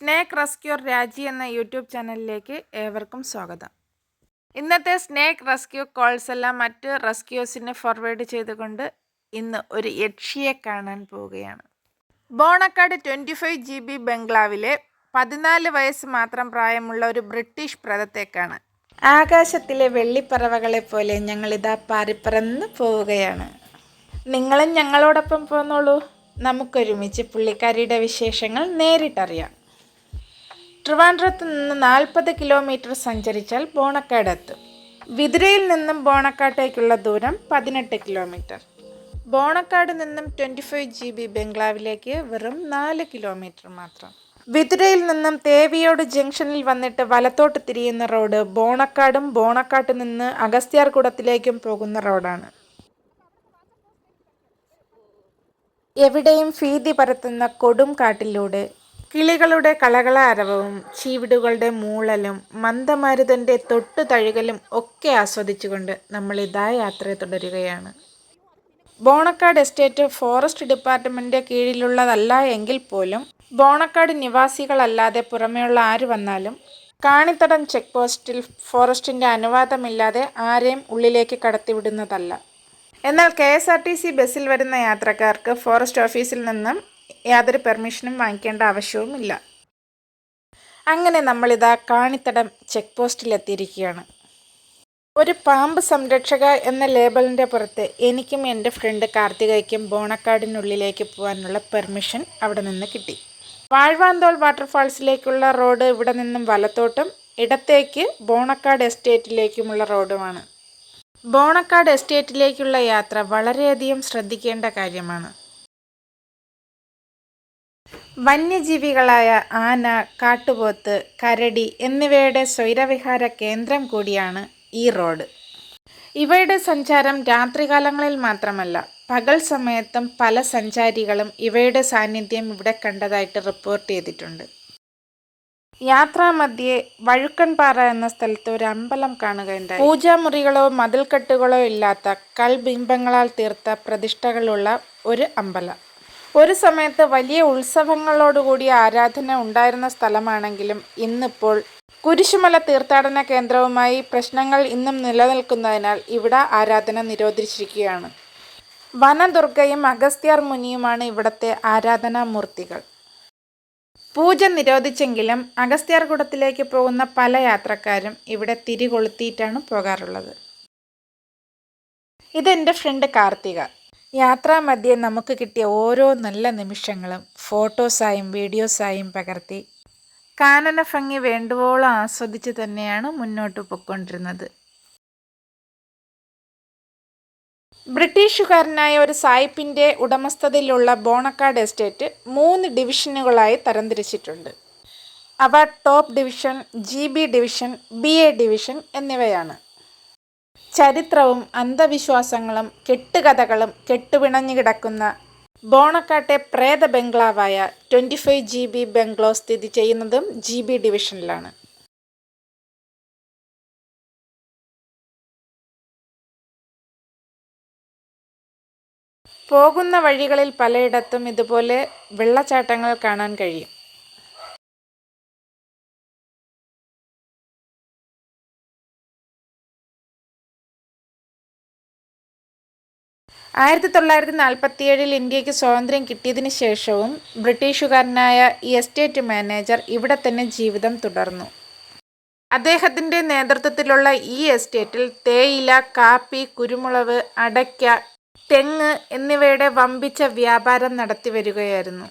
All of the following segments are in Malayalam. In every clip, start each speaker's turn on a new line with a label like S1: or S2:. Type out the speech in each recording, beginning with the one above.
S1: സ്നേക്ക് റെസ്ക്യൂർ രാജി എന്ന യൂട്യൂബ് ചാനലിലേക്ക് ഏവർക്കും സ്വാഗതം. ഇന്നത്തെ സ്നേക്ക് റെസ്ക്യൂ കോൾസ് എല്ലാം മറ്റ് റെസ്ക്യൂസിന് ഫോർവേഡ് ചെയ്തുകൊണ്ട് ഇന്ന് ഒരു യക്ഷിയെ കാണാൻ പോവുകയാണ്. Bonakkad twenty five G B ബംഗ്ലാവിലെ പതിനാല് വയസ്സ് മാത്രം പ്രായമുള്ള ഒരു ബ്രിട്ടീഷ് പ്രതത്തേക്കാണ് ആകാശത്തിലെ വെള്ളിപ്പറവകളെ പോലെ ഞങ്ങളിതാ പാറിപ്പറന്ന് പോവുകയാണ്. നിങ്ങളും ഞങ്ങളോടൊപ്പം പോന്നോളൂ. നമുക്കൊരുമിച്ച് പുള്ളിക്കാരിയുടെ വിശേഷങ്ങൾ നേരിട്ടറിയാം. ട്രിവാൻഡ്രത്ത് നിന്ന് നാൽപ്പത് കിലോമീറ്റർ സഞ്ചരിച്ചാൽ ബോണക്കാട് എത്തും വിതുരയിൽ നിന്നും ബോണക്കാട്ടേക്കുള്ള ദൂരം പതിനെട്ട് കിലോമീറ്റർ. ബോണക്കാട് നിന്നും ട്വന്റി ഫൈവ് ജി ബി ബംഗ്ലാവിലേക്ക് വെറും നാല് കിലോമീറ്റർ മാത്രം. വിതുരയിൽ നിന്നും തേവിയോട് ജംഗ്ഷനിൽ വന്നിട്ട് വലത്തോട്ട് തിരിയുന്ന റോഡ് ബോണക്കാടും ബോണക്കാട്ട് നിന്ന് അഗസ്ത്യാർകുടത്തിലേക്കും പോകുന്ന റോഡാണ്. എവിടെയും ഭീതി പരത്തുന്ന കൊടും കാട്ടിലൂടെ കിളികളുടെ കളകള അരവവും ചീവിടുകളുടെ മൂളലും മന്ദമാരുതന്റെ തൊട്ടു തഴുകലും ഒക്കെ ആസ്വദിച്ചുകൊണ്ട് നമ്മൾ ഇതാ യാത്ര തുടരുകയാണ്. ബോണക്കാട് എസ്റ്റേറ്റ് ഫോറസ്റ്റ് ഡിപ്പാർട്ട്മെന്റ് കീഴിലുള്ളതല്ല എങ്കിൽ പോലും ബോണക്കാട് നിവാസികളല്ലാതെ പുറമേയുള്ള ആര് വന്നാലും കാണിത്തടം ചെക്ക് പോസ്റ്റിൽ ഫോറസ്റ്റിന്റെ അനുവാദമില്ലാതെ ആരെയും ഉള്ളിലേക്ക് കടത്തിവിടുന്നതല്ല. എന്നാൽ K S R T C ബസ്സിൽ വരുന്ന യാത്രക്കാർക്ക് ഫോറസ്റ്റ് ഓഫീസിൽ നിന്നും യാതൊരു പെർമിഷനും വാങ്ങിക്കേണ്ട ആവശ്യവുമില്ല. അങ്ങനെ നമ്മളിതാ കാണിത്തടം ചെക്ക് പോസ്റ്റിലെത്തിയിരിക്കുകയാണ് ഒരു പാമ്പ് സംരക്ഷക എന്ന ലേബലിന്റെ പുറത്ത് എനിക്കും എന്റെ ഫ്രണ്ട് കാർത്തികയ്ക്കും ബോണക്കാടിനുള്ളിലേക്ക് പോകാനുള്ള പെർമിഷൻ അവിടെ നിന്ന് കിട്ടി. വാഴ്വാന്തോൾ വാട്ടർഫാൾസിലേക്കുള്ള റോഡ് ഇവിടെ നിന്നും വലത്തോട്ടും ഇടത്തേക്ക് ബോണക്കാട് എസ്റ്റേറ്റിലേക്കുമുള്ള റോഡുമാണ്. ബോണക്കാട് എസ്റ്റേറ്റിലേക്കുള്ള യാത്ര വളരെയധികം ശ്രദ്ധിക്കേണ്ട കാര്യമാണ്. വന്യജീവികളായ ആന കാട്ടുപോത്ത് കരടി എന്നിവയുടെ സ്വൈരവിഹാര കേന്ദ്രം കൂടിയാണ് ഈ റോഡ്. ഇവയുടെ സഞ്ചാരം രാത്രികാലങ്ങളിൽ മാത്രമല്ല പകൽ സമയത്തും പല സഞ്ചാരികളും ഇവയുടെ സാന്നിധ്യം ഇവിടെ കണ്ടതായിട്ട് റിപ്പോർട്ട് ചെയ്തിട്ടുണ്ട്. യാത്രാമധ്യേ വഴുക്കൻപാറ എന്ന സ്ഥലത്ത് ഒരു അമ്പലം കാണുകയുണ്ടായി. പൂജാമുറികളോ മതിൽക്കെട്ടുകളോ ഇല്ലാത്ത കൽബിംബങ്ങളാൽ തീർത്ത പ്രതിഷ്ഠകളുള്ള ഒരു അമ്പലം. ഒരു സമയത്ത് വലിയ ഉത്സവങ്ങളോടുകൂടിയ ആരാധന ഉണ്ടായിരുന്ന സ്ഥലമാണെങ്കിലും ഇന്നിപ്പോൾ കുരിശുമല തീർത്ഥാടന കേന്ദ്രവുമായി പ്രശ്നങ്ങൾ ഇന്നും നിലനിൽക്കുന്നതിനാൽ ഇവിടെ ആരാധന നിരോധിച്ചിരിക്കുകയാണ്. വനദുർഗയും അഗസ്ത്യാർ മുനിയുമാണ് ഇവിടുത്തെ ആരാധനാമൂർത്തികൾ പൂജ നിരോധിച്ചെങ്കിലും അഗസ്ത്യാർകുടത്തിലേക്ക് പോകുന്ന പല യാത്രക്കാരും ഇവിടെ തിരികൊളുത്തിയിട്ടാണ് പോകാറുള്ളത്. ഇതെന്റെ ഫ്രണ്ട് കാർത്തിക. യാത്രാമധ്യേ നമുക്ക് കിട്ടിയ ഓരോ നല്ല നിമിഷങ്ങളും ഫോട്ടോസായും വീഡിയോസായും പകർത്തി കാനന ഭംഗി വേണ്ടുവോളം ആസ്വദിച്ച് തന്നെയാണ് മുന്നോട്ട് പോയിക്കൊണ്ടിരുന്നത്. ബ്രിട്ടീഷുകാരനായ ഒരു സായിപ്പിന്റെ ഉടമസ്ഥതയിലുള്ള ബോണക്കാട് എസ്റ്റേറ്റ് മൂന്ന് ഡിവിഷനുകളായി തരംതിരിച്ചിട്ടുണ്ട്. അവ top division G B division B A division എന്നിവയാണ്. ചരിത്രവും അന്ധവിശ്വാസങ്ങളും കെട്ടുകഥകളും കെട്ടുപിണഞ്ഞു കിടക്കുന്ന ബോണക്കാട്ടെ പ്രേത ബംഗ്ലാവായ twenty five G B bungalow സ്ഥിതി ചെയ്യുന്നതും ജി ബി ഡിവിഷനിലാണ്. പോകുന്ന വഴികളിൽ പലയിടത്തും ഇതുപോലെ വെള്ളച്ചാട്ടങ്ങൾ കാണാൻ കഴിയും. ആയിരത്തി തൊള്ളായിരത്തി നാൽപ്പത്തിയേഴിൽ ഇന്ത്യയ്ക്ക് സ്വാതന്ത്ര്യം കിട്ടിയതിന് ശേഷവും ബ്രിട്ടീഷുകാരനായ എസ്റ്റേറ്റ് മാനേജർ ഇവിടെ തന്നെ ജീവിതം തുടർന്നു. അദ്ദേഹത്തിന്റെ നേതൃത്വത്തിലുള്ള ഈ എസ്റ്റേറ്റിൽ തേയില കാപ്പി കുരുമുളക് അടയ്ക്ക തെങ്ങ് എന്നിവയുടെ വമ്പിച്ച വ്യാപാരം നടത്തി വരികയായിരുന്നു.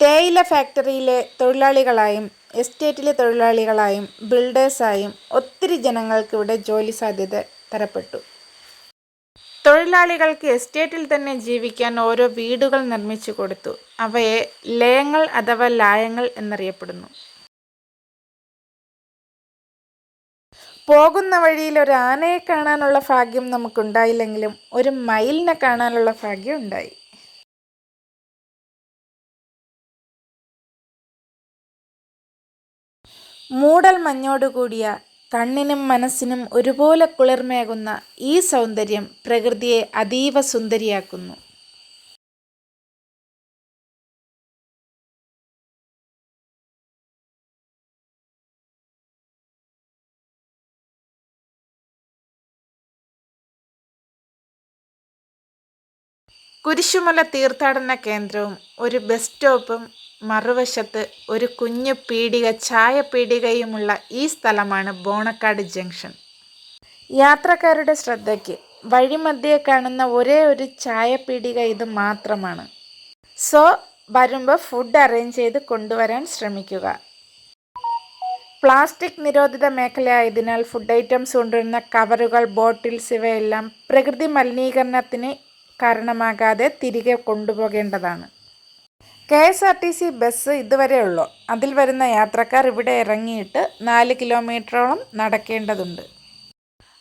S1: തേയില ഫാക്ടറിയിലെ തൊഴിലാളികളായും എസ്റ്റേറ്റിലെ തൊഴിലാളികളായും ബിൽഡേഴ്സായും ഒത്തിരി ജനങ്ങൾക്ക് ഇവിടെ ജോലി സാധ്യത തരപ്പെട്ടു. തൊഴിലാളികൾക്ക് എസ്റ്റേറ്റിൽ തന്നെ ജീവിക്കാൻ ഓരോ വീടുകൾ നിർമ്മിച്ചു കൊടുത്തു. അവയെ ലയങ്ങൾ അഥവാ ലായങ്ങൾ എന്നറിയപ്പെടുന്നു. പോകുന്ന വഴിയിൽ ഒരു ആനയെ കാണാനുള്ള ഭാഗ്യം നമുക്കുണ്ടായില്ലെങ്കിലും ഒരു മയിലിനെ കാണാനുള്ള ഭാഗ്യം ഉണ്ടായി. മൂടൽ മഞ്ഞോടുകൂടിയ കണ്ണിനും മനസ്സിനും ഒരുപോലെ കുളിർമേകുന്ന ഈ സൗന്ദര്യം പ്രകൃതിയെ അതീവ സുന്ദരിയാക്കുന്നു. കുരിശുമല തീർത്ഥാടന കേന്ദ്രവും ഒരു ബസ് സ്റ്റോപ്പും മറുവശത്ത് ഒരു കുഞ്ഞു പീടിക ചായ പീടികയുമുള്ള ഈ സ്ഥലമാണ് ബോണക്കാട് ജംഗ്ഷൻ. യാത്രക്കാരുടെ ശ്രദ്ധയ്ക്ക് വഴിമധ്യേ കാണുന്ന ഒരേ ഒരു ചായ പീടിക ഇത് മാത്രമാണ്. സോ വരുമ്പോൾ ഫുഡ് അറേഞ്ച് ചെയ്ത് കൊണ്ടുവരാൻ ശ്രമിക്കുക. പ്ലാസ്റ്റിക് നിരോധിത മേഖലയായതിനാൽ ഫുഡ് ഐറ്റംസ് കൊണ്ടുവരുന്ന കവറുകൾ ബോട്ടിൽസ് ഇവയെല്ലാം പ്രകൃതി മലിനീകരണത്തിന് കാരണമാകാതെ തിരികെ കൊണ്ടുപോകേണ്ടതാണ്. K S R T C bus ഇതുവരെ ഉള്ളൂ. അതിൽ വരുന്ന യാത്രക്കാർ ഇവിടെ ഇറങ്ങിയിട്ട് നാല് കിലോമീറ്ററോളം നടക്കേണ്ടതുണ്ട്.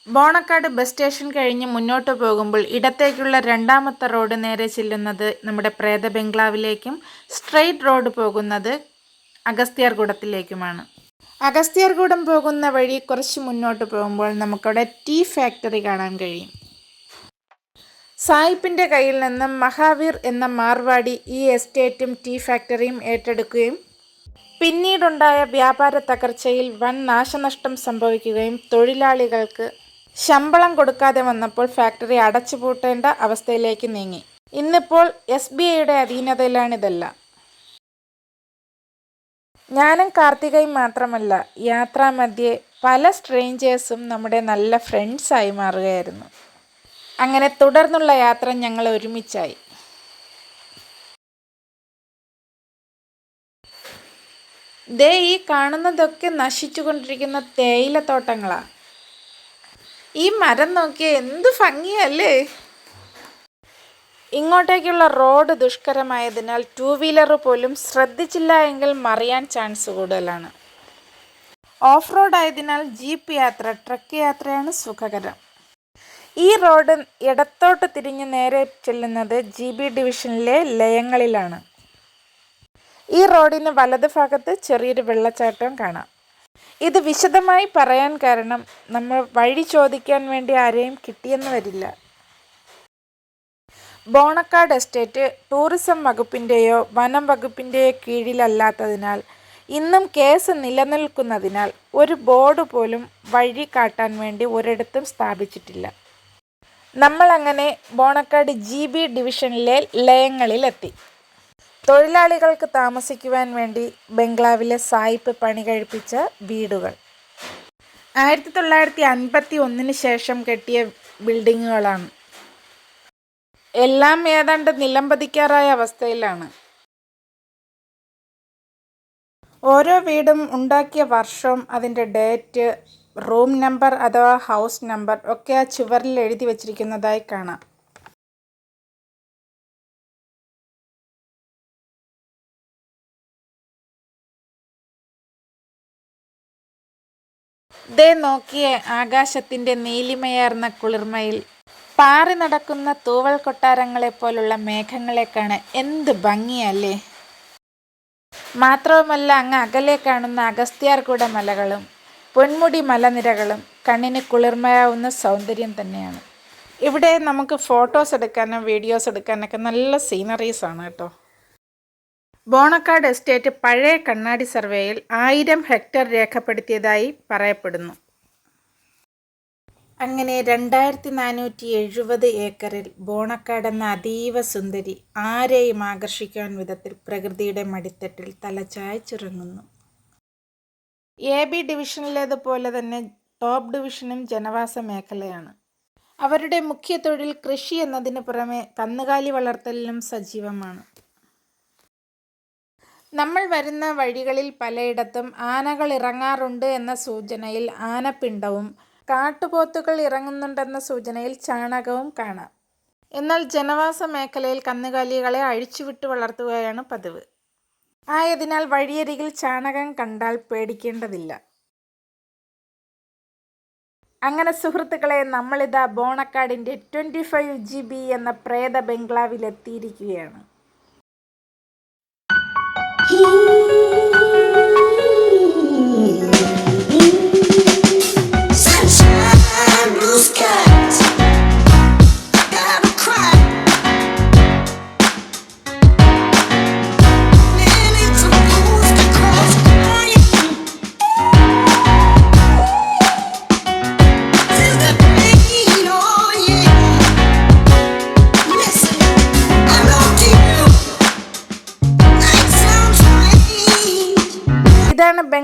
S1: ബോണക്കാട് ബസ് സ്റ്റേഷൻ കഴിഞ്ഞ് മുന്നോട്ട് പോകുമ്പോൾ ഇടത്തേക്കുള്ള രണ്ടാമത്തെ റോഡ് നേരെ ചെല്ലുന്നത് നമ്മുടെ പ്രേത ബംഗ്ലാവിലേക്കും സ്ട്രെയിറ്റ് റോഡ് പോകുന്നത് അഗസ്ത്യാർകൂടത്തിലേക്കുമാണ്. അഗസ്ത്യാർകൂടം പോകുന്ന വഴി കുറച്ച് മുന്നോട്ട് പോകുമ്പോൾ നമുക്കവിടെ ടീ ഫാക്ടറി കാണാൻ കഴിയും. സായിപ്പിന്റെ കയ്യിൽ നിന്നും മഹാവീർ എന്ന മാർവാടി ഈ എസ്റ്റേറ്റും ടീ ഫാക്ടറിയും ഏറ്റെടുക്കുകയും പിന്നീടുണ്ടായ വ്യാപാര തകർച്ചയിൽ വൻ നാശനഷ്ടം സംഭവിക്കുകയും തൊഴിലാളികൾക്ക് ശമ്പളം കൊടുക്കാതെ വന്നപ്പോൾ ഫാക്ടറി അടച്ചുപൂട്ടേണ്ട അവസ്ഥയിലേക്ക് നീങ്ങി. ഇന്നിപ്പോൾ എസ് ബി ഐയുടെ അധീനതയിലാണിതെല്ലാം. ഞാനും കാർത്തികയും മാത്രമല്ല യാത്രാമധ്യേ പല സ്ട്രേഞ്ചേഴ്സും നമ്മുടെ നല്ല ഫ്രണ്ട്സായി മാറുകയായിരുന്നു. അങ്ങനെ തുടർന്നുള്ള യാത്ര ഞങ്ങൾ ഒരുമിച്ചായി. ദേ ഈ കാണുന്നതൊക്കെ നശിച്ചുകൊണ്ടിരിക്കുന്ന തേയിലത്തോട്ടങ്ങളാണ് ഈ മരം നോക്കിയ എന്ത് ഭംഗിയല്ലേ? ഇങ്ങോട്ടേക്കുള്ള റോഡ് ദുഷ്കരമായതിനാൽ ടൂ വീലർ പോലും ശ്രദ്ധിച്ചില്ല എങ്കിൽ മറിയാൻ ചാൻസ് കൂടുതലാണ്. ഓഫ് റോഡ് ആയതിനാൽ ജീപ്പ് യാത്ര ട്രക്ക് യാത്രയാണ് സുഖകരം. ഈ റോഡ് ഇടത്തോട്ട് തിരിഞ്ഞ് നേരെ ചെല്ലുന്നത് ജി ബി ഡിവിഷനിലെ ലയങ്ങളിലാണ്. ഈ റോഡിന് വലത് ഭാഗത്ത് ചെറിയൊരു വെള്ളച്ചാട്ടം കാണാം. ഇത് വിശദമായി പറയാൻ കാരണം നമ്മൾ വഴി ചോദിക്കാൻ വേണ്ടി ആരെയും കിട്ടിയെന്ന് വരില്ല ബോണക്കാട് എസ്റ്റേറ്റ് ടൂറിസം വകുപ്പിന്റെയോ വനം വകുപ്പിന്റെയോ കീഴിലല്ലാത്തതിനാൽ ഇന്നും കേസ് നിലനിൽക്കുന്നതിനാൽ ഒരു ബോർഡ് പോലും വഴി കാട്ടാൻ വേണ്ടി ഒരിടത്തും സ്ഥാപിച്ചിട്ടില്ല. നമ്മളങ്ങനെ ബോണക്കാട് ജി ബി ഡിവിഷനിലെ ലയങ്ങളിലെത്തി. തൊഴിലാളികൾക്ക് താമസിക്കുവാൻ വേണ്ടി ബംഗ്ലാവിലെ സായിപ്പ് പണി കഴിപ്പിച്ച വീടുകൾ. ആയിരത്തി തൊള്ളായിരത്തി അൻപത്തി ഒന്നിന് ശേഷം കെട്ടിയ ബിൽഡിങ്ങുകളാണ്. എല്ലാം ഏതാണ്ട് നിലംപതിക്കാറായ അവസ്ഥയിലാണ്. ഓരോ വീടും ഉണ്ടാക്കിയ വർഷം അതിന്റെ ഡേറ്റ് റൂം നമ്പർ അഥവാ ഹൗസ് നമ്പർ ഒക്കെ ആ ചുവരിൽ എഴുതി വച്ചിരിക്കുന്നതായി കാണാം. ദേ നോക്കിയ ആകാശത്തിന്റെ നീലിമയാർന്ന കുളിർമയിൽ. പാറി നടക്കുന്ന തൂവൽ കൊട്ടാരങ്ങളെപ്പോലുള്ള മേഘങ്ങളെ കാണാൻ എന്ത് ഭംഗിയല്ലേ. മാത്രവുമല്ല അങ്ങ് അകലെ കാണുന്ന അഗസ്ത്യാർകൂട മലകളും. പൊന്മുടി മലനിരകളും കണ്ണിന് കുളിർമയാവുന്ന സൗന്ദര്യം തന്നെയാണ്. ഇവിടെ നമുക്ക് ഫോട്ടോസ് എടുക്കാനും വീഡിയോസ് എടുക്കാനൊക്കെ നല്ല സീനറീസ് ആണ് കേട്ടോ. ബോണക്കാട് എസ്റ്റേറ്റ് പഴയ കണ്ണാടി സർവേയിൽ ആയിരം ഹെക്ടർ രേഖപ്പെടുത്തിയതായി പറയപ്പെടുന്നു. അങ്ങനെ രണ്ടായിരത്തി നാനൂറ്റി എഴുപത് ഏക്കറിൽ ബോണക്കാട് എന്ന അതീവ സുന്ദരി ആരെയും ആകർഷിക്കാൻ വിധത്തിൽ പ്രകൃതിയുടെ മടിത്തട്ടിൽ തലചായ്ച്ചുറങ്ങുന്നു എ ബി ഡിവിഷനിലേതുപോലെ തന്നെ ടോപ്പ് ഡിവിഷനും ജനവാസ മേഖലയാണ്. അവരുടെ മുഖ്യ തൊഴിൽ കൃഷി എന്നതിന് പുറമെ കന്നുകാലി വളർത്തലിലും സജീവമാണ്. നമ്മൾ വരുന്ന വഴികളിൽ പലയിടത്തും ആനകൾ ഇറങ്ങാറുണ്ട് എന്ന സൂചനയിൽ ആനപ്പിണ്ടവും കാട്ടുപോത്തുകൾ ഇറങ്ങുന്നുണ്ടെന്ന സൂചനയിൽ ചാണകവും കാണാം. എന്നാൽ ജനവാസ മേഖലയിൽ കന്നുകാലികളെ അഴിച്ചുവിട്ട് വളർത്തുകയാണ് പതിവ്. ആയതിനാൽ വഴിയരികിൽ ചാണകം കണ്ടാൽ പേടിക്കേണ്ടതില്ല. അങ്ങനെ സുഹൃത്തുക്കളെ നമ്മളിതാ ബോണക്കാടിന്റെ ട്വന്റി ഫൈവ് ജി ബി എന്ന പ്രേത ബംഗ്ലാവിൽ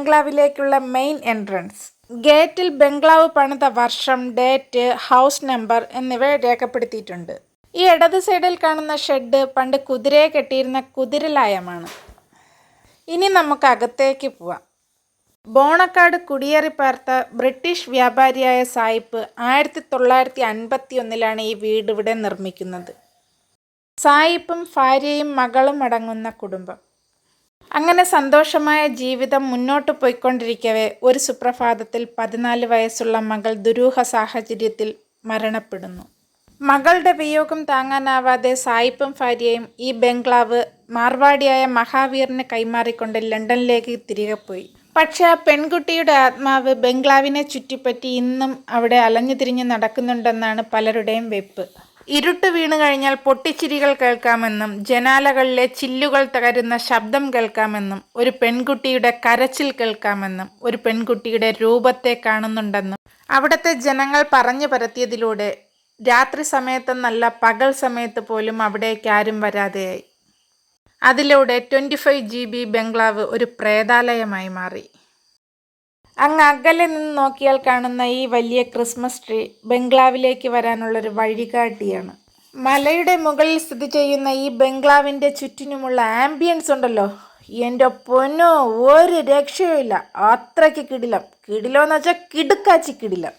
S1: ബംഗ്ലാവിലേക്കുള്ള മെയിൻ എൻട്രൻസ്. ഗേറ്റിൽ ബംഗ്ലാവ് പണിത വർഷം ഡേറ്റ് ഹൗസ് നമ്പർ എന്നിവ രേഖപ്പെടുത്തിയിട്ടുണ്ട്. ഈ ഇടത് സൈഡിൽ കാണുന്ന ഷെഡ് പണ്ട് കുതിരയെ കെട്ടിയിരുന്ന കുതിരലായമാണ്. ഇനി നമുക്ക് അകത്തേക്ക് പോവാം. ബോണക്കാട് കുടിയേറി പാർത്ത ബ്രിട്ടീഷ് വ്യാപാരിയായ സായിപ്പ് ആയിരത്തി തൊള്ളായിരത്തി അൻപത്തി ഒന്നിലാണ് ഈ വീട് ഇവിടെ നിർമ്മിക്കുന്നത്. സായിപ്പും ഭാര്യയും മകളും അടങ്ങുന്ന കുടുംബം. അങ്ങനെ സന്തോഷമായ ജീവിതം മുന്നോട്ട് പോയിക്കൊണ്ടിരിക്കവേ ഒരു സുപ്രഭാതത്തിൽ പതിനാല് വയസ്സുള്ള മകൾ ദുരൂഹ സാഹചര്യത്തിൽ മരണപ്പെടുന്നു. മകളുടെ വിയോഗം താങ്ങാനാവാതെ സായിപ്പും ഭാര്യയും ഈ ബംഗ്ലാവ് മാർവാടിയായ മഹാവീറിന് കൈമാറിക്കൊണ്ട് ലണ്ടനിലേക്ക് തിരികെ പോയി. പക്ഷെ ആ പെൺകുട്ടിയുടെ ആത്മാവ് ബംഗ്ലാവിനെ ചുറ്റിപ്പറ്റി ഇന്നും അവിടെ അലഞ്ഞു തിരിഞ്ഞ് നടക്കുന്നുണ്ടെന്നാണ് പലരുടെയും വെപ്പ്. ഇരുട്ട് വീണു കഴിഞ്ഞാൽ പൊട്ടിച്ചിരികൾ കേൾക്കാമെന്നും ജനാലകളിലെ ചില്ലുകൾ തകരുന്ന ശബ്ദം കേൾക്കാമെന്നും ഒരു പെൺകുട്ടിയുടെ കരച്ചിൽ കേൾക്കാമെന്നും ഒരു പെൺകുട്ടിയുടെ രൂപത്തെ കാണുന്നുണ്ടെന്നും. അവിടുത്തെ ജനങ്ങൾ പറഞ്ഞു പരത്തിയതിലൂടെ രാത്രി സമയത്തെന്നല്ല പകൽ സമയത്ത് പോലും അവിടേക്ക് ആരും വരാതെയായി. അതിലൂടെ twenty five G B bungalow ഒരു പ്രേതാലയമായി മാറി. അങ്ങ് അകലെ നിന്ന് നോക്കിയാൽ കാണുന്ന ഈ വലിയ ക്രിസ്മസ് ട്രീ ബംഗ്ലാവിലേക്ക് വരാനുള്ളൊരു വഴികാട്ടിയാണ്. മലയുടെ മുകളിൽ സ്ഥിതി ചെയ്യുന്ന ഈ ബംഗ്ലാവിന്റെ ചുറ്റിനുമുള്ള ആംബിയൻസ് ഉണ്ടല്ലോ. എന്റെ പൊന്നോ ഒരു രക്ഷയുമില്ല. അത്രയ്ക്ക് കിടിലം. കിടിലോന്ന് വെച്ചാൽ കിടുക്കാച്ചി കിടിലം.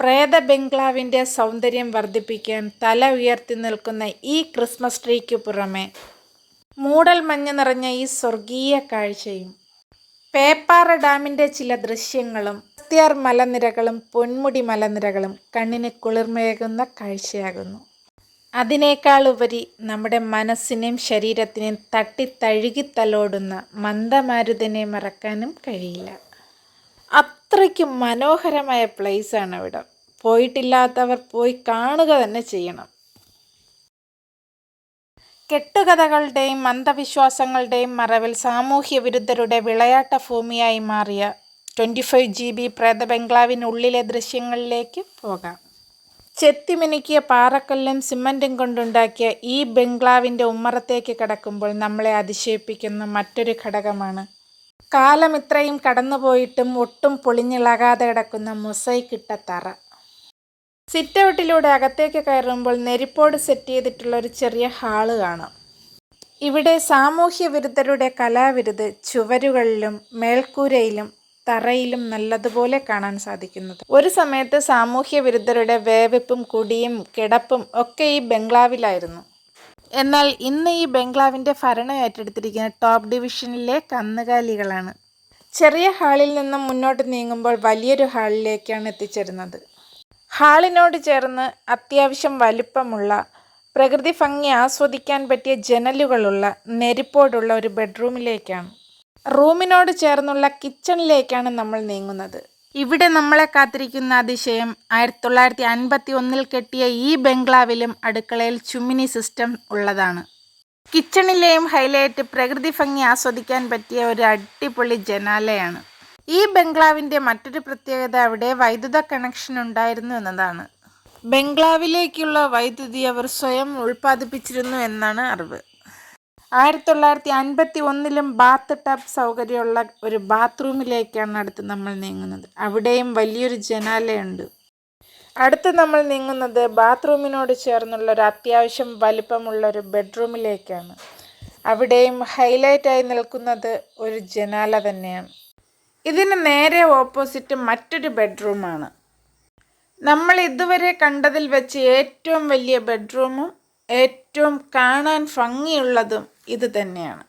S1: പ്രേത ബംഗ്ലാവിന്റെ സൗന്ദര്യം വർദ്ധിപ്പിക്കാൻ തല ഉയർത്തി നിൽക്കുന്ന ഈ ക്രിസ്മസ് ട്രീക്ക് പുറമെ മൂടൽ മഞ്ഞ് നിറഞ്ഞ ഈ സ്വർഗീയ കാഴ്ചയും പേപ്പാറ ഡാമിന്റെ ചില ദൃശ്യങ്ങളും അസ്ത്യാർ മലനിരകളും പൊന്മുടി മലനിരകളും കണ്ണിന് കുളിർമയേകുന്ന കാഴ്ചയാകുന്നു. അതിനേക്കാൾ ഉപരി നമ്മുടെ മനസ്സിനെയും ശരീരത്തിനെയും തട്ടിത്തഴുകി തലോടുന്ന മന്ദമാരുതനെ മറക്കാനും കഴിയില്ല. അത്രയ്ക്കും മനോഹരമായ പ്ലേസാണ് ഇവിടെ പോയിട്ടില്ലാത്തവർ പോയി കാണുക തന്നെ ചെയ്യണം. കെട്ടുകഥകളുടെയും അന്ധവിശ്വാസങ്ങളുടെയും മറവിൽ സാമൂഹ്യ വിരുദ്ധരുടെ വിളയാട്ട ഭൂമിയായി മാറിയ ട്വന്റി ഫൈവ് ജി ബി പ്രേത ബംഗ്ലാവിനുള്ളിലെ ദൃശ്യങ്ങളിലേക്ക് പോകാം. ചെത്തിമിനുക്കിയ പാറക്കല്ലും സിമന്റും കൊണ്ടുണ്ടാക്കിയ ഈ ബംഗ്ലാവിന്റെ ഉമ്മറത്തേക്ക് കടക്കുമ്പോൾ നമ്മളെ അതിശയിപ്പിക്കുന്ന മറ്റൊരു ഘടകമാണ്. കാലം ഇത്രയും കടന്നുപോയിട്ടും ഒട്ടും പൊളിഞ്ഞിളകാതെ കിടക്കുന്ന മൊസൈക്കിട്ട തറ. സിറ്റ് ഔട്ടിലൂടെ അകത്തേക്ക് കയറുമ്പോൾ നെരിപ്പോട് സെറ്റ് ചെയ്തിട്ടുള്ള ഒരു ചെറിയ ഹാൾ കാണാം. ഇവിടെ സാമൂഹ്യ വിരുദ്ധരുടെ കലാവിരുത് ചുവരുകളിലും മേൽക്കൂരയിലും തറയിലും നല്ലതുപോലെ കാണാൻ സാധിക്കുന്നത്. ഒരു സമയത്ത് സാമൂഹ്യ വിരുദ്ധരുടെ വേവിപ്പും കുടിയും കിടപ്പും ഒക്കെ ഈ ബംഗ്ലാവിലായിരുന്നു. എന്നാൽ ഇന്ന് ഈ ബംഗ്ലാവിന്റെ ഭരണം ഏറ്റെടുത്തിരിക്കുന്ന ടോപ്പ് ഡിവിഷനിലെ കന്നുകാലികളാണ്. ചെറിയ ഹാളിൽ നിന്നും മുന്നോട്ട് നീങ്ങുമ്പോൾ വലിയൊരു ഹാളിലേക്കാണ് എത്തിച്ചേരുന്നത്. ഹാളിനോട് ചേർന്ന് അത്യാവശ്യം വലിപ്പമുള്ള പ്രകൃതി ഭംഗി ആസ്വദിക്കാൻ പറ്റിയ ജനലുകളുള്ള നെരിപ്പോടുള്ള ഒരു ബെഡ്റൂമിലേക്കാണ്. റൂമിനോട് ചേർന്നുള്ള കിച്ചണിലേക്കാണ് നമ്മൾ നീങ്ങുന്നത്. ഇവിടെ നമ്മളെ കാത്തിരിക്കുന്ന അതിശയം ആയിരത്തി തൊള്ളായിരത്തി അൻപത്തി ഒന്നിൽ കെട്ടിയ ഈ ബംഗ്ലാവിലും അടുക്കളയിൽ ചുമിനി സിസ്റ്റം ഉള്ളതാണ്. കിച്ചണിലെയും ഹൈലൈറ്റ് പ്രകൃതി ഭംഗി ആസ്വദിക്കാൻ പറ്റിയ ഒരു അടിപൊളി ജനാലയാണ്. ഈ ബംഗ്ലാവിന്റെ മറ്റൊരു പ്രത്യേകത അവിടെ വൈദ്യുത കണക്ഷൻ ഉണ്ടായിരുന്നു എന്നതാണ്. ബംഗ്ലാവിലേക്കുള്ള വൈദ്യുതി അവർ സ്വയം ഉൽപ്പാദിപ്പിച്ചിരുന്നു എന്നാണ് അറിവ്. ആയിരത്തി തൊള്ളായിരത്തി അൻപത്തി ഒന്നിലും ബാത്ത് ടബ് സൗകര്യമുള്ള ഒരു ബാത്റൂമിലേക്കാണ് അടുത്ത് നമ്മൾ നീങ്ങുന്നത്. അവിടെയും വലിയൊരു ജനാലയുണ്ട്. അടുത്ത് നമ്മൾ നീങ്ങുന്നത് ബാത്റൂമിനോട് ചേർന്നുള്ള ഒരു അത്യാവശ്യം വലിപ്പമുള്ള ഒരു ബെഡ്റൂമിലേക്കാണ്. അവിടെയും ഹൈലൈറ്റായി നിൽക്കുന്നത് ഒരു ജനാല തന്നെയാണ്. ഇതിന് നേരെ ഓപ്പോസിറ്റ് മറ്റൊരു ബെഡ്റൂമാണ് നമ്മൾ ഇതുവരെ കണ്ടതിൽ വെച്ച് ഏറ്റവും വലിയ ബെഡ്റൂമും ഏറ്റവും കാണാൻ ഭംഗിയുള്ളതും ഇത് തന്നെയാണ്.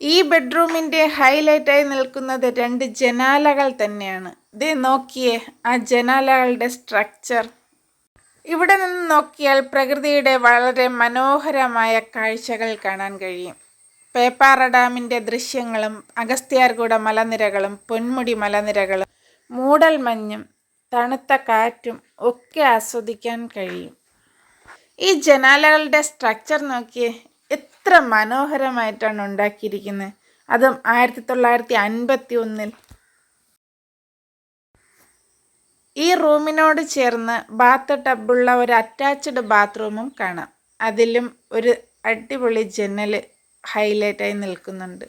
S1: ഈ ബെഡ്റൂമിന്റെ ഹൈലൈറ്റായി നിൽക്കുന്നത് രണ്ട് ജനാലകൾ തന്നെയാണ്. ഇത് നോക്കിയേ ആ ജനാലകളുടെ സ്ട്രക്ചർ ഇവിടെ നിന്ന് നോക്കിയാൽ പ്രകൃതിയുടെ വളരെ മനോഹരമായ കാഴ്ചകൾ കാണാൻ കഴിയും. പേപ്പാറ ഡാമിന്റെ ദൃശ്യങ്ങളും അഗസ്ത്യാർകൂട മലനിരകളും പൊന്മുടി മലനിരകളും മൂടൽ മഞ്ഞും തണുത്ത കാറ്റും ഒക്കെ ആസ്വദിക്കാൻ കഴിയും. ഈ ജനാലകളുടെ സ്ട്രക്ചർ നോക്കിയേ എത്ര മനോഹരമായിട്ടാണ് ഉണ്ടാക്കിയിരിക്കുന്നത് അതും ആയിരത്തി തൊള്ളായിരത്തി അൻപത്തി ഒന്നിൽ ഈ റൂമിനോട് ചേർന്ന് ബാത്ത് ടബുള്ള ഒരു അറ്റാച്ച്ഡ് ബാത്റൂമും കാണാം. അതിലും ഒരു അടിപൊളി ജനൽ ഹൈലൈറ്റായി നിൽക്കുന്നുണ്ട്.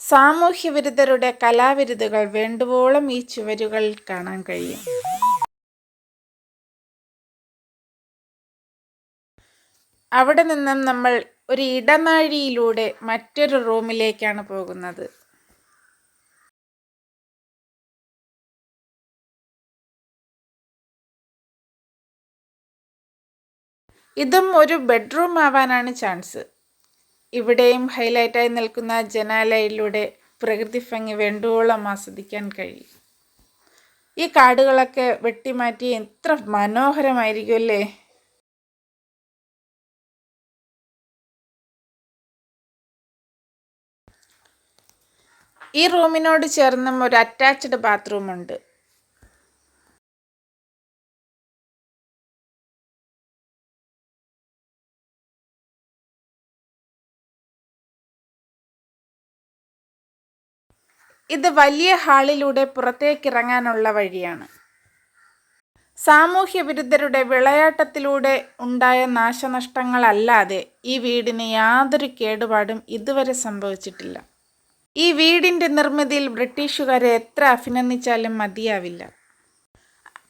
S1: സാമൂഹ്യ വിരുദ്ധരുടെ കലാവിരുദ്ധകൾ വേണ്ടുവോളം ഈ ചുവരുകളിൽ കാണാൻ കഴിയും. അവിടെ നിന്നും നമ്മൾ ഒരു ഇടനാഴിയിലൂടെ മറ്റൊരു റൂമിലേക്കാണ് പോകുന്നത്. ഇതും ഒരു ബെഡ്റൂം ആവാനാണ് ചാൻസ്. ഇവിടെയും ഹൈലൈറ്റായി നിൽക്കുന്ന ജനാലയിലൂടെ പ്രകൃതി ഭംഗി വേണ്ടുവോളം ആസ്വദിക്കാൻ കഴിയും. ഈ കാടുകളൊക്കെ വെട്ടിമാറ്റി എത്ര മനോഹരമായിരിക്കും അല്ലേ? ഈ റൂമിനോട് ചേർന്നും ഒരു അറ്റാച്ച്ഡ് ബാത്റൂം ഇത് വലിയ ഹാളിലൂടെ പുറത്തേക്കിറങ്ങാനുള്ള വഴിയാണ്. സാമൂഹ്യ വിരുദ്ധരുടെ വിളയാട്ടത്തിലൂടെ ഉണ്ടായ നാശനഷ്ടങ്ങളല്ലാതെ ഈ വീടിന് യാതൊരു കേടുപാടും ഇതുവരെ സംഭവിച്ചിട്ടില്ല. ഈ വീടിന്റെ നിർമ്മിതിയിൽ ബ്രിട്ടീഷുകാരെ എത്ര അഭിനന്ദിച്ചാലും മതിയാവില്ല.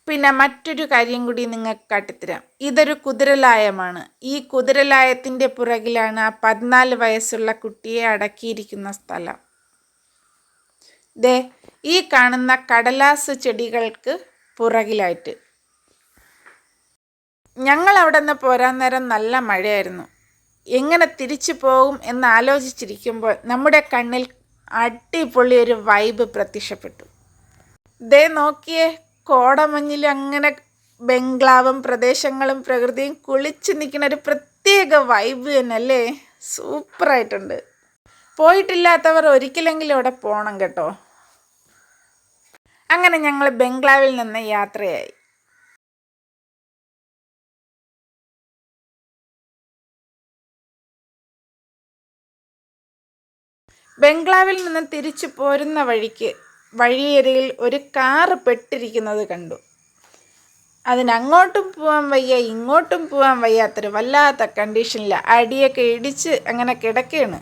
S1: പിന്നെ മറ്റൊരു കാര്യം കൂടി നിങ്ങൾക്ക് കാട്ടിത്തരാം. ഇതൊരു കുതിരലായമാണ്. ഈ കുതിരലായത്തിന്റെ പുറകിലാണ് ആ പതിനാല് വയസ്സുള്ള കുട്ടിയെ അടക്കിയിരിക്കുന്ന സ്ഥലം. ദേ ഈ കാണുന്ന കടലാസ് ചെടികൾക്ക് പുറകിലായിട്ട്. ഞങ്ങൾ അവിടെ നിന്ന് പോരാൻ നേരം നല്ല മഴയായിരുന്നു. എങ്ങനെ തിരിച്ചു പോകും എന്ന് ആലോചിച്ചിരിക്കുമ്പോൾ നമ്മുടെ കണ്ണിൽ അടിപൊളി ഒരു വൈബ് പ്രത്യക്ഷപ്പെട്ടു. ദേ നോക്കിയേ കോടമഞ്ഞിൽ അങ്ങനെ ബംഗ്ലാവും പ്രദേശങ്ങളും പ്രകൃതിയും കുളിച്ച് നിൽക്കുന്ന ഒരു പ്രത്യേക വൈബ് തന്നെയല്ലേ? സൂപ്പറായിട്ടുണ്ട്. പോയിട്ടില്ലാത്തവർ ഒരിക്കലെങ്കിലും അവിടെ പോകണം കേട്ടോ. അങ്ങനെ ഞങ്ങൾ ബംഗ്ലാവിൽ നിന്ന് യാത്രയായി. ബംഗ്ലാവിൽ നിന്ന് തിരിച്ചു പോരുന്ന വഴിക്ക് വഴിയരയിൽ ഒരു കാറ് പെട്ടിരിക്കുന്നത് കണ്ടു. അതിനങ്ങോട്ടും പോകാൻ വയ്യ ഇങ്ങോട്ടും പോകാൻ വയ്യാത്തൊരു വല്ലാത്ത കണ്ടീഷനിൽ അടിയൊക്കെ ഇടിച്ച് അങ്ങനെ കിടക്കുകയാണ്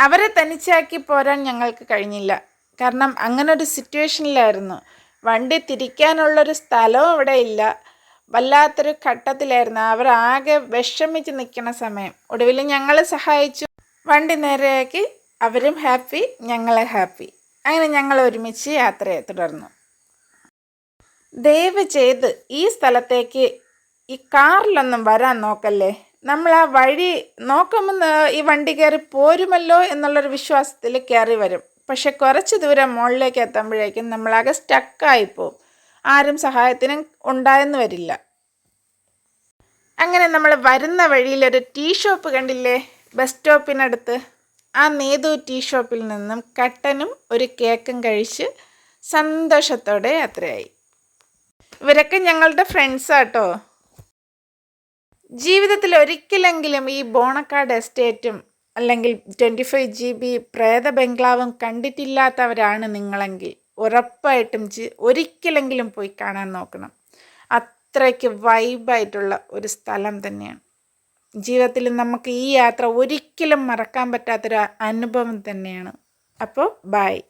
S1: അവരെ തനിച്ചാക്കി പോരാൻ ഞങ്ങൾക്ക് കഴിഞ്ഞില്ല. കാരണം അങ്ങനെ ഒരു സിറ്റുവേഷനിലായിരുന്നു. വണ്ടി തിരിക്കാനുള്ളൊരു സ്ഥലവും അവിടെ ഇല്ല. വല്ലാത്തൊരു ഘട്ടത്തിലായിരുന്നു. അവർ ആകെ വിഷമിച്ച് നിൽക്കുന്ന സമയം. ഒടുവിൽ ഞങ്ങൾ സഹായിച്ചു. വണ്ടി നേരെയാക്കി അവരും ഹാപ്പി ഞങ്ങളെ ഹാപ്പി. അങ്ങനെ ഞങ്ങൾ ഒരുമിച്ച് യാത്രയെ തുടർന്നു. ദയവ് ചെയ്ത് ഈ സ്ഥലത്തേക്ക് ഈ കാറിലൊന്നും വരാൻ നോക്കല്ലേ? നമ്മൾ ആ വഴി നോക്കുമ്പോൾ ഈ വണ്ടി കയറി പോരുമല്ലോ എന്നുള്ളൊരു വിശ്വാസത്തിൽ കയറി വരും. പക്ഷെ കുറച്ച് ദൂരം മുകളിലേക്ക് എത്തുമ്പോഴേക്കും നമ്മളാകെ സ്റ്റക്കായിപ്പോവും ആരും സഹായത്തിനും ഉണ്ടായെന്ന് വരില്ല. അങ്ങനെ നമ്മൾ വരുന്ന വഴിയിലൊരു ടീ ഷോപ്പ് കണ്ടില്ലേ? ബസ് സ്റ്റോപ്പിനടുത്ത്. ആ നേതു ടീ ഷോപ്പിൽ നിന്നും കട്ടനും ഒരു കേക്കും കഴിച്ച് സന്തോഷത്തോടെ യാത്രയായി. ഇവരൊക്കെ ഞങ്ങളുടെ ഫ്രണ്ട്സാട്ടോ ജീവിതത്തിൽ ഒരിക്കലെങ്കിലും ഈ ബോണക്കാട് എസ്റ്റേറ്റും അല്ലെങ്കിൽ ട്വന്റി ഫൈവ് ജി ബി പ്രേത ബംഗ്ലാവും കണ്ടിട്ടില്ലാത്തവരാണ് നിങ്ങളെങ്കിൽ ഉറപ്പായിട്ടും ജി ഒരിക്കലെങ്കിലും പോയി കാണാൻ നോക്കണം. അത്രയ്ക്ക് വൈബായിട്ടുള്ള ഒരു സ്ഥലം തന്നെയാണ്. ജീവിതത്തിൽ നമുക്ക് ഈ യാത്ര ഒരിക്കലും മറക്കാൻ പറ്റാത്തൊരു അനുഭവം തന്നെയാണ്. അപ്പോൾ ബായ്